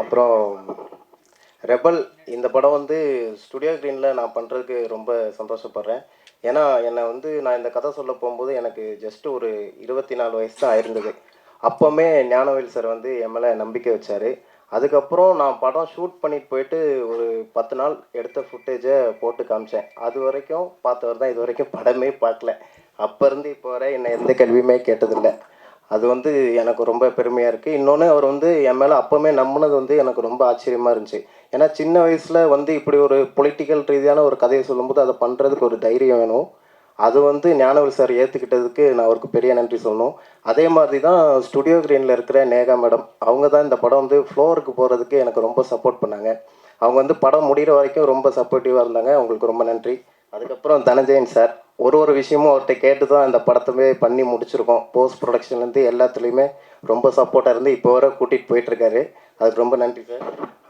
அப்புறம் ரெபல் இந்த படம் வந்து ஸ்டுடியோ க்ரீனில் நான் பண்ணுறதுக்கு ரொம்ப சந்தோஷப்படுறேன். ஏன்னா என்னை வந்து நான் இந்த கதை சொல்ல போகும்போது எனக்கு ஜஸ்ட் ஒரு இருபத்தி நாலு வயசு தான் ஆயிருந்தது. அப்போவுமே ஞானவேல் சார் வந்து என் மேலே நம்பிக்கை வச்சார். அதுக்கப்புறம் நான் படம் ஷூட் பண்ணிட்டு போயிட்டு ஒரு பத்து நாள் எடுத்த ஃபுட்டேஜை போட்டு காமிச்சேன். அது வரைக்கும் பார்த்தவர் தான் இது வரைக்கும் படமே பார்க்கல. அப்போ இருந்து இப்போ வரை என்னை எந்த கேள்வியுமே கேட்டதில்லை. அது வந்து எனக்கு ரொம்ப பெருமையாக இருக்குது இன்னொன்று அவர் வந்து என் மேலே அப்போவுமே நம்பினது வந்து எனக்கு ரொம்ப ஆச்சரியமாக இருந்துச்சு. ஏன்னா சின்ன வயசில் வந்து இப்படி ஒரு பொலிட்டிக்கல் ரீதியான ஒரு கதையை சொல்லும்போது அதை பண்ணுறதுக்கு ஒரு தைரியம் வேணும். அது வந்து ஞானவேல் சார் ஏற்றுக்கிட்டதுக்கு நான் அவருக்கு பெரிய நன்றி சொல்லணும். அதே மாதிரி தான் ஸ்டுடியோ கிரீனில் இருக்கிற நேகா மேடம் அவங்க தான் இந்த படம் வந்து ஃப்ளோருக்கு போகிறதுக்கு எனக்கு ரொம்ப சப்போர்ட் பண்ணாங்க. அவங்க வந்து படம் முடிகிற வரைக்கும் ரொம்ப சப்போர்ட்டிவாக இருந்தாங்க. அவங்களுக்கு ரொம்ப நன்றி. அதுக்கப்புறம் தனஜெயன் சார். ஒரு ஒரு விஷயமும் அவர்கிட்ட கேட்டு தான் இந்த படத்தவே பண்ணி முடிச்சிருக்கோம். போஸ்ட் ப்ரொடக்ஷன்லேருந்து எல்லாத்துலேயுமே ரொம்ப சப்போர்ட்டாக இருந்து இப்போ வர கூட்டிகிட்டு போயிட்டுருக்காரு அதுக்கு ரொம்ப நன்றி சார்.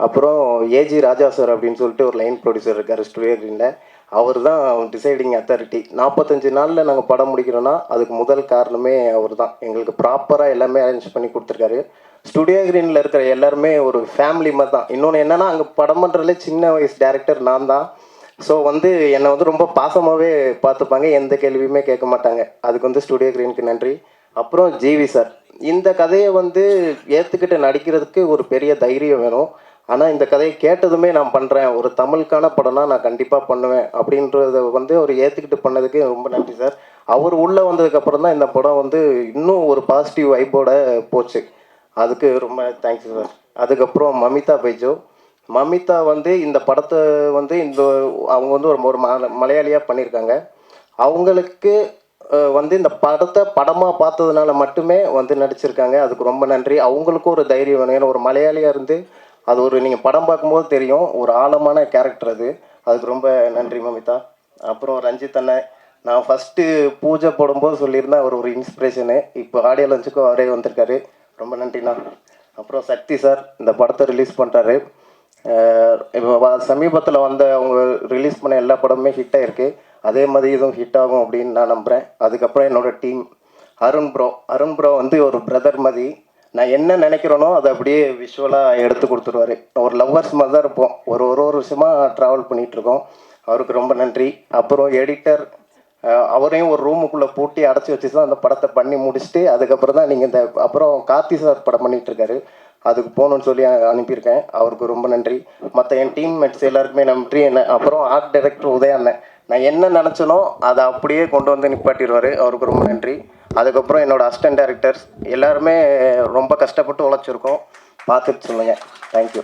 அப்புறம் ஏஜி ராஜா சார் அப்படின்னு சொல்லிட்டு ஒரு லைன் ப்ரொடியூசர் இருக்கார் ஸ்டுடியோ க்ரீனில் அவர் தான் டிசைடிங் அத்தாரிட்டி நாற்பத்தஞ்சு நாளில் நாங்கள் படம் முடிக்கிறோன்னா அதுக்கு முதல் காரணமே அவர் தான் எங்களுக்கு ப்ராப்பராக எல்லாமே அரேஞ்ச் பண்ணி கொடுத்துருக்காரு. ஸ்டுடியோ க்ரீனில் இருக்கிற எல்லாருமே ஒரு ஃபேமிலி மாதிரி தான் இன்னொன்று என்னென்னா அங்கே படம் பண்ணுறதுல சின்ன வயசு டேரக்டர் நான் தான் ஸோ வந்து என்னை வந்து ரொம்ப பாசமாகவே பார்த்துப்பாங்க. எந்த கேள்வியுமே கேட்க மாட்டாங்க. அதுக்கு வந்து ஸ்டுடியோ க்ரீனுக்கு நன்றி. அப்புறம் ஜிவி சார் இந்த கதையை வந்து ஏற்றுக்கிட்டு நடிக்கிறதுக்கு ஒரு பெரிய தைரியம் வேணும். ஆனால் இந்த கதையை கேட்டதுமே நான் பண்ணுறேன் ஒரு தமிழுக்கான படம்னா நான் கண்டிப்பாக பண்ணுவேன். அப்படின்றத வந்து அவர் ஏற்றுக்கிட்டு பண்ணதுக்கு ரொம்ப நன்றி சார் அவர் உள்ளே வந்ததுக்கப்புறம் தான் இந்த படம் வந்து இன்னும் ஒரு பாசிட்டிவ் வைப்போட போச்சு. அதுக்கு ரொம்ப தேங்க்ஸ் சார் அதுக்கப்புறம் மமிதா பைஜோ. மமிதா வந்து இந்த படத்தை வந்து இந்த அவங்க வந்து ஒரு ஒரு மல மலையாளியாக பண்ணியிருக்காங்க. அவங்களுக்கு வந்து இந்த படத்தை படமாக பார்த்ததுனால மட்டுமே வந்து நடிச்சிருக்காங்க. அதுக்கு ரொம்ப நன்றி. அவங்களுக்கும் ஒரு தைரியம் வேணும். ஏன்னா ஒரு மலையாளியாக இருந்து அது ஒரு நீங்கள் படம் பார்க்கும்போது தெரியும். ஒரு ஆழமான கேரக்டர் அது. அதுக்கு ரொம்ப நன்றி மமிதா. அப்புறம் ரஞ்சித் அண்ணன் நான் ஃபஸ்ட்டு பூஜை போடும்போது சொல்லியிருந்தேன் அவர் ஒரு இன்ஸ்பிரேஷனு இப்போ ஆடியோ லஞ்சுக்கும் அவரே வந்திருக்காரு. ரொம்ப நன்றிண்ணா. அப்புறம் சக்தி சார் இந்த படத்தை ரிலீஸ் பண்ணுறாரு இப்போ சமீபத்தில் வந்த அவங்க ரிலீஸ் பண்ண எல்லா படமுமே ஹிட் இருக்குது அதே மாதிரி இதுவும் ஹிட் ஆகும் அப்படின்னு நான் நம்புகிறேன் அதுக்கப்புறம் என்னோடய team Arun bro Arun bro வந்து ஒரு பிரதர் மாதிரி. நான் என்ன நினைக்கிறேனோ அதை அப்படியே விஷுவலாக எடுத்து கொடுத்துருவாரு. ஒரு லவ்வர்ஸ் மாதிரி தான் இருப்போம். ஒரு ஒரு ஒரு வருஷமாக ட்ராவல் பண்ணிகிட்ருக்கோம் அவருக்கு ரொம்ப நன்றி. அப்புறம் எடிட்டர் அவரையும் ஒரு ரூமுக்குள்ளே பூட்டி அடைச்சி வச்சு தான் அந்த படத்தை பண்ணி முடிச்சுட்டு அதுக்கப்புறம் தான் நீங்கள் இந்த அப்புறம் கார்த்தி சார் படம் பண்ணிகிட்ருக்காரு அதுக்கு போகணுன்னு சொல்லி அனுப்பியிருக்கேன். அவருக்கு ரொம்ப நன்றி. மற்ற என் டீம்மேட்ஸ் எல்லாருக்குமே நன்றி. என்ன அப்புறம் ஆர்ட் டைரக்டர் உதய அண்ணன். நான் என்ன நினச்சனோ அதை அப்படியே கொண்டு வந்து நிப்பாட்டிடுவார். அவருக்கு ரொம்ப நன்றி. அதுக்கப்புறம் என்னோட அசிஸ்டன்ட் டேரக்டர்ஸ் எல்லாருமே ரொம்ப கஷ்டப்பட்டு உழைச்சிருக்கோம். பார்த்துட்டு சொல்லுங்கள் தேங்க்யூ